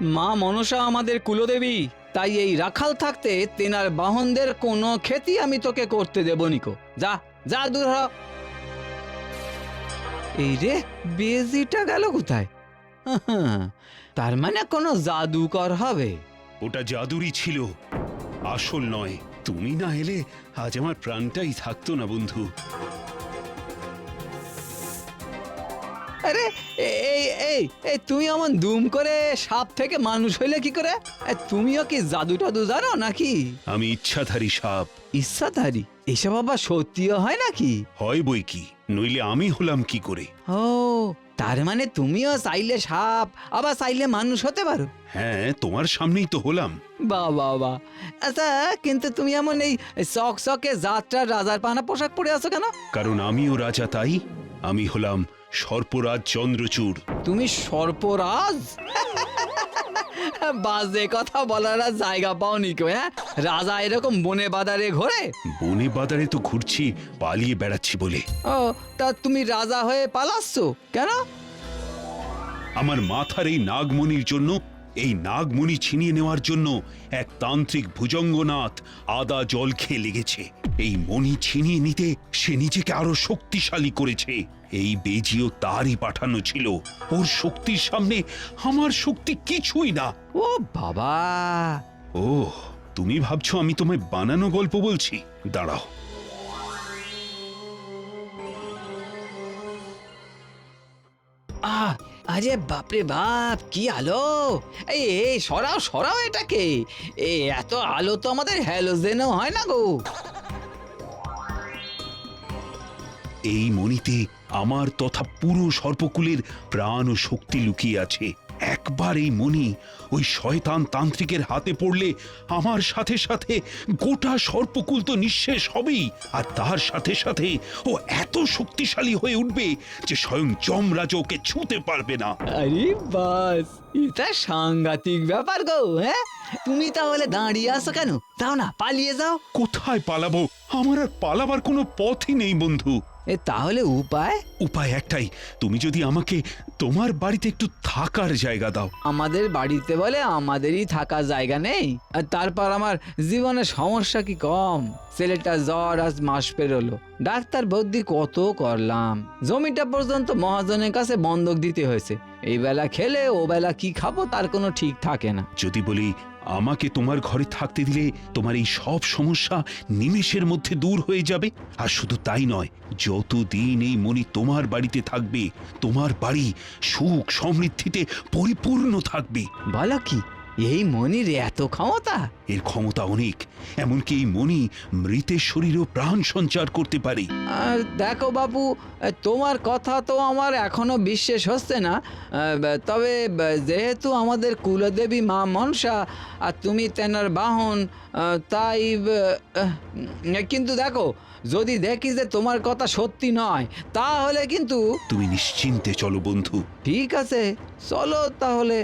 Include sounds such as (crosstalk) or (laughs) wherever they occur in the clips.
মা মনসা আমাদের কুলদেবী, তাই এই রাখাল থাকতে তেনার বাহনদের কোনো ক্ষতি আমি তোকে করতে দেব নিকো যা যা দূর হ। এই রে, বেজিটা গেল কোথায়? (laughs) তার মানে কোনো জাদুকর হবে। ওটা জাদুরই ছিল। আসল নয়। তুমি না এলে আজ আমার প্রাণটাই থাকতো না, বন্ধু। আরে এই এই এই তুমি এমন দুম করে সাপ থেকে মানুষ হইলে কি করে? এ, তুমিও কি জাদু টাদু জানো নাকি? আমি ইচ্ছাধারী সাপ। ইচ্ছাধারী? এসব আবার সত্যিও হয় নাকি? হয় বই কি? নইলে আমি হলাম কি করে? ও তার মানে তুমিও চাইলে সাপ আবার চাইলে মানুষ হতে পারো? হ্যাঁ তোমার সামনেই তো হলাম। বাহ বাহ বাহ আচ্ছা কিন্তু তুমি এমন এই চক চকে যাত্রার রাজার পানা পোশাক পরে আছো কেন? কারণ আমিও রাজা তাই। আমি হলাম সর্পরাজ চন্দ্রচূড়। তুমি সর্পরাজ? বাজে কথা বলার আর জায়গা পাওনি কেউ হ্যাঁ? রাজা এরকম বনে বাদারে ঘোরে? বনে বাদারে তো ঘুরছি পালিয়ে বেড়াচ্ছি বলে। ও তা তুমি রাজা হয়ে পালাচ্ছ কেন? আমার মাথার এই নাগমণির জন্য এই নাগমণি ছিনিয়ে নেওয়ার জন্য এক তান্ত্রিক ভুজঙ্গনাথ আদা জল খেয়ে লেগেছে। এই মণি ছিনিয়ে নিতে সে নিজেকে আরও শক্তিশালী করেছে। এই বেজিও তারই পাঠানো ছিল। ওর শক্তির সামনে আমার শক্তি কিছুই না। ও বাবা। ও তুমি ভাবছ আমি তোমায় বানানো গল্প বলছি? দাঁড়াও। আহ আরে বাপরে বাপ কি আলো! এই এই সরাও সরাও এটাকে। এ এত আলো তো আমাদের হ্যালোজেনও হয় না গো। এই মণিতে আমার তথা পুরো সর্পকুলের প্রাণ ও শক্তি লুকিয়ে আছে। একবার এই মণি ওই শয়তান তান্ত্রিকের হাতে পড়লে আমার সাথে সাথে গোটা সর্পকুল তো নিঃশেষ হবেই। আর তার সাথে সাথে ও এত শক্তিশালী হয়ে উঠবে যে স্বয়ং যমরাজ ওকে ছুঁতে পারবে না। আরে বাস এটা সাংঘাতিক ব্যাপার গো হ্যাঁ? তুমি তাহলে দাঁড়িয়ে আছো কেন? যাও না পালিয়ে যাও। কোথায় পালাবো? আমার আর পালাবার কোনো পথই নেই বন্ধু। এ তাহলে উপায়? উপায় একটাই তুমি যদি আমাকে তোমার বাড়িতে একটু থাকার জায়গা দাও। আমাদের বাড়িতে বলে আমাদেরই থাকার জায়গা নেই। আর তারপর আমার জীবনে সমস্যা কি কম? ছেলেটা জ্বর আজ মাস পেরোলো। ডাক্তার বৌদ্ধি কত করলাম? জমিটা পর্যন্ত মহাজনের কাছে বন্ধক দিতে হয়েছে। এই বেলা খেলে ও বেলা কি খাব তার কোনো ঠিক থাকে না। যদি বলি আমাকে তোমার ঘরে থাকতে দিলে তোমার এই সব সমস্যা নিমেষের মধ্যে দূর হয়ে যাবে? আর শুধু তাই নয় যতদিন এই মনি তোমার বাড়িতে থাকবে তোমার বাড়ি সুখ সমৃদ্ধিতে পরিপূর্ণ থাকবে। বালা কি? এই মনির এত ক্ষমতা? এর ক্ষমতা অনেক এমনকি এই মণি মৃতের শরীরেও প্রাণ সঞ্চার করতে পারে। আর দেখো বাবু তোমার কথা তো আমার এখনও বিশ্বাস হচ্ছে না। তবে যেহেতু আমাদের কুলদেবী মা মনসা আর তুমি তেনার বাহন তাই কিন্তু দেখো যদি দেখি যে তোমার কথা সত্যি নয় তাহলে কিন্তু তুমি নিশ্চিন্তে চলো বন্ধু। ঠিক আছে চলো তাহলে।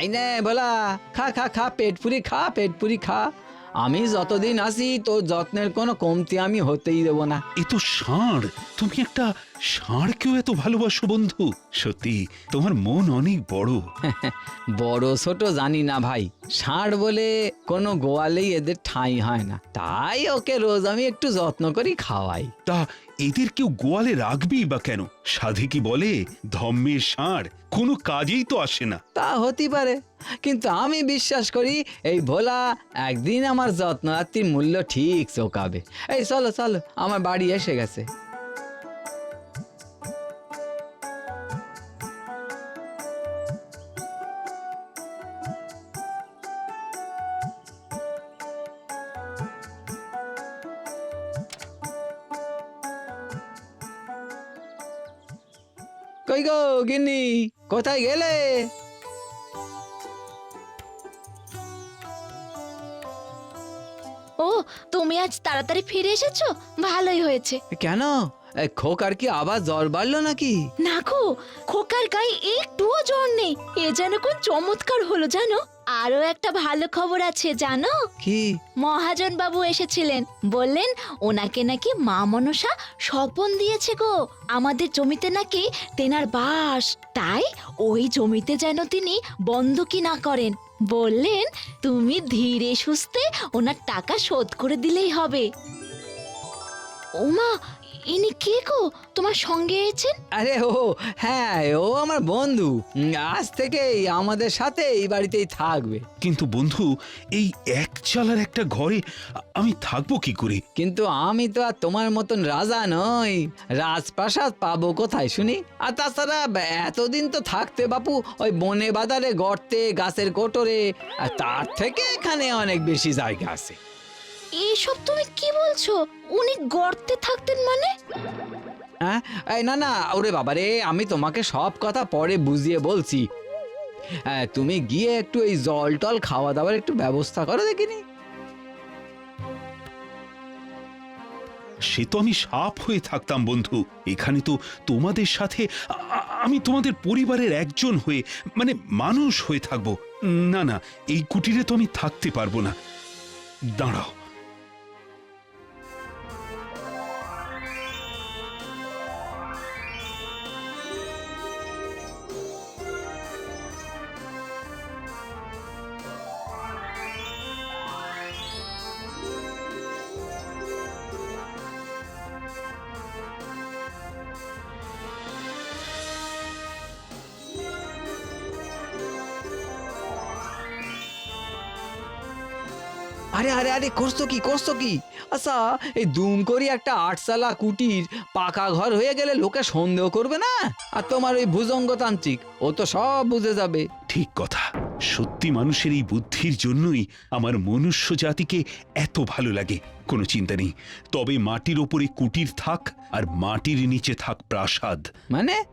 আই না, বলা। খা খা খা, পেট পুরি খা, পেট পুরি খা। আমি যতদিন আসি তোর যত্নের কোনো কমতি আমি হতেই দেব না। এ তো ষাঁড়। তুমি একটা ষাঁড়কেও এত ভালোবাসো বন্ধু? সত্যি তোমার মন অনেক বড়। (laughs) বড় ছোট জানি না ভাই। ষাঁড় বলে কোনো গোয়ালেই এদের ঠাঁই হয় না। তাই ওকে রোজ আমি একটু যত্ন করি খাওয়াই। তা এদের কেউ গোয়ালে রাখবেই বা কেন? সাধে কি বলে ধম্মের ষাঁড়? কোনো কাজেই তো আসে না। তা হতে পারে কিন্তু আমি বিশ্বাস করি এই ভোলা একদিন আমার যত্নার্থীর মূল্য ঠিক চোকাবে। এই চলো চলো আমার বাড়ি এসে গেছে। কই গো গিন্নি? কোথায় গেলে? ও তুমি আজ তাড়াতাড়ি ফিরে এসেছ? ভালোই হয়েছে। কেন? এ, খোকার কি আবার জ্বর বাড়লো নাকি? না খো খোকার গায়ে একটুও জ্বর নেই। এ যেন কোন চমৎকার হলো জানো? আরও একটা ভালো খবর আছে জানো? কি? মহাজন বাবু এসেছিলেন। বললেন ওনাকে নাকি মা মনসা স্বপন দিয়েছে গো। আমাদের জমিতে নাকি তেনার বাস। তাই ওই জমিতে যেন তিনি বন্ধকি না করেন। বললেন তুমি ধীরে সুস্থে ওনার টাকা শোধ করে দিলেই হবে। ওমা ইনি কে গো? তোমার সঙ্গে এসেছেন? আরে ও হ্যাঁ ও আমার বন্ধু। উম, আজ থেকেই আমাদের সাথে এই বাড়িতেই থাকবে। কিন্তু বন্ধু এই এক চালার একটা ঘরে আ- আমি থাকব কি করে? কিন্তু আমি তো আর তোমার মতন রাজা নই। রাজপ্রাসাদ পাবো কোথায় শুনি? আর তাছাড়া ব- এতদিন তো থাকতে বাপু ওই বনে বাজারে গর্তে গাছের কোটরে আর তার থেকে এখানে অনেক বেশি জায়গা আছে। এইসব তুমি কি বলছো? উনি গর্তে থাকতেন মানে? হ্যাঁ? এই না না ওরে বাবা রে আমি তোমাকে সব কথা পরে বুঝিয়ে বলছি। হ্যাঁ তুমি গিয়ে একটু এই জল টল খাওয়া দাওয়ার একটু ব্যবস্থা করো দেখিনি? সে তো আমি সাপ হয়ে থাকতাম বন্ধু। এখানে তো তোমাদের সাথে আ- আ- আমি তোমাদের পরিবারের একজন হয়ে মানে মানুষ হয়ে থাকব। না না এই কুটিরে তো আমি থাকতে পারব না। দাঁড়াও। আরে আরে আরে করছ কি করছ কি? আচ্ছা এই দুম করি একটা আটসালা কুটির পাকা ঘর হয়ে গেলে লোকে সন্দেহ করবে না? আর তোমার ওই ভুজঙ্গতান্ত্রিক ও তো সব বুঝে যাবে। ঠিক কথা। সত্যি মানুষের এই বুদ্ধির জন্যই আমার মনুষ্য জাতিকে এত ভালো লাগে কোনো চিন্তা নেই। তবে মাটির ওপরে কুটির থাক আর মাটির নিচে থাক প্রাসাদ। মানে?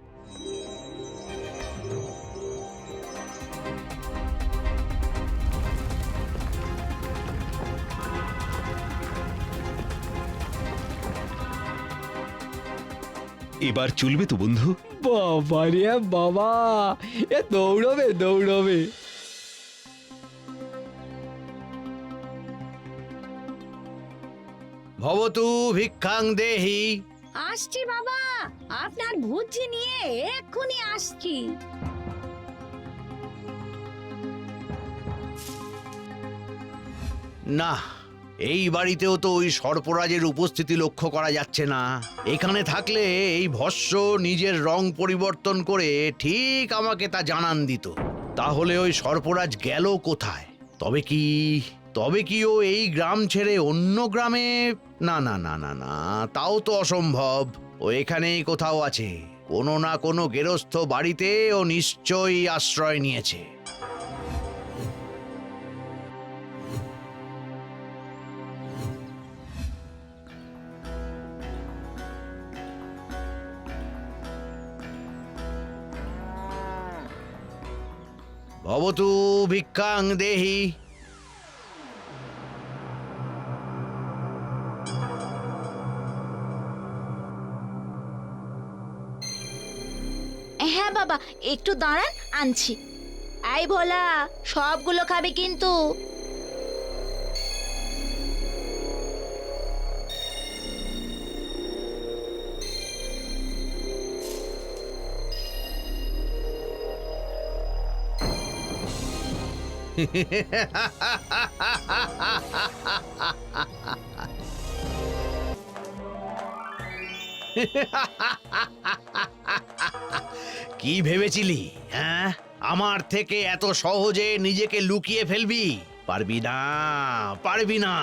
এবার চলবে তো বন্ধু। বাবা রে বাবা। এ দৌড়বে দৌড়বে। ভবতু ভিক্ষাং দেহি। আসছি বাবা। আপনার ভুজি নিয়ে এক্ষুনি আসছি। না এই বাড়িতেও তো ওই সর্পরাজের উপস্থিতি লক্ষ্য করা যাচ্ছে না। এখানে থাকলে এই ভস্য নিজের রং পরিবর্তন করে ঠিক আমাকে তা জানান দিত। তাহলে ওই সর্পরাজ গেল কোথায়? তবে কি তবে কি ও এই গ্রাম ছেড়ে অন্য গ্রামে? না না না না না, তাও তো অসম্ভব। ও এখানেই কোথাও আছে। কোনো না কোনো গেরস্থ বাড়িতে ও নিশ্চয়ই আশ্রয় নিয়েছে। ভবতু ভিক্ষাং দেহি। হ্যাঁ বাবা একটু দাঁড়ান আনছি। আই ভোলা সবগুলো খাবে কিন্তু। কি ভেবেছিলি হ্যাঁ? আমার থেকে এত সহজে নিজেকে লুকিয়ে ফেলবি? পারবি না পারবি না।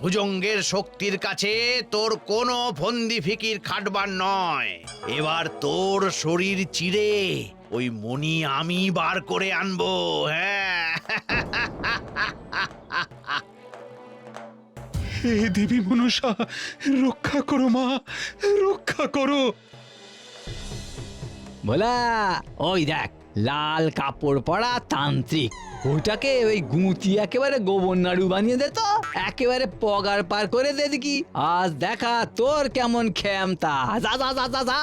ভুজঙ্গের শক্তির কাছে তোর কোনো ফন্দি ফিকির খাটবার নয়। এবার তোর শরীর চিরে ওই মণি আমি বার করে আনব হ্যাঁ? হে দেবী মনসা, রক্ষা করো মা, রক্ষা করো। বলা ওই দেখ, লাল কাপড় পরা তান্ত্রিক। ওটাকে ওই গুঁতি একেবারে গোবর নাড়ু বানিয়ে দে তো, একেবারে পগার পার করে দে দেখি। আজ দেখা তোর কেমন খেমতা যা যা যা যা যা।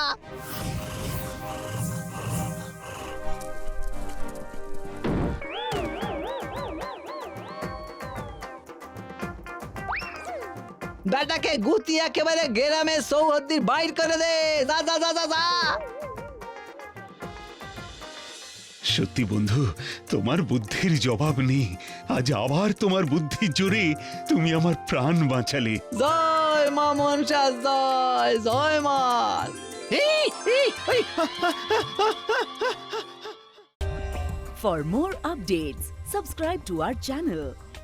বেটাকে গুতি একেবারে গেরামে সৌহদ্দির বাইর করে দে। যা যা যা যা যা। সত্যি বন্ধু তোমার বুদ্ধির জবাব নেই। আজ আবার তোমার বুদ্ধির জোরে তুমি আমার প্রাণ বাঁচালে। জয় মা মনসা জয় জয় মা। For more updates, subscribe to our channel,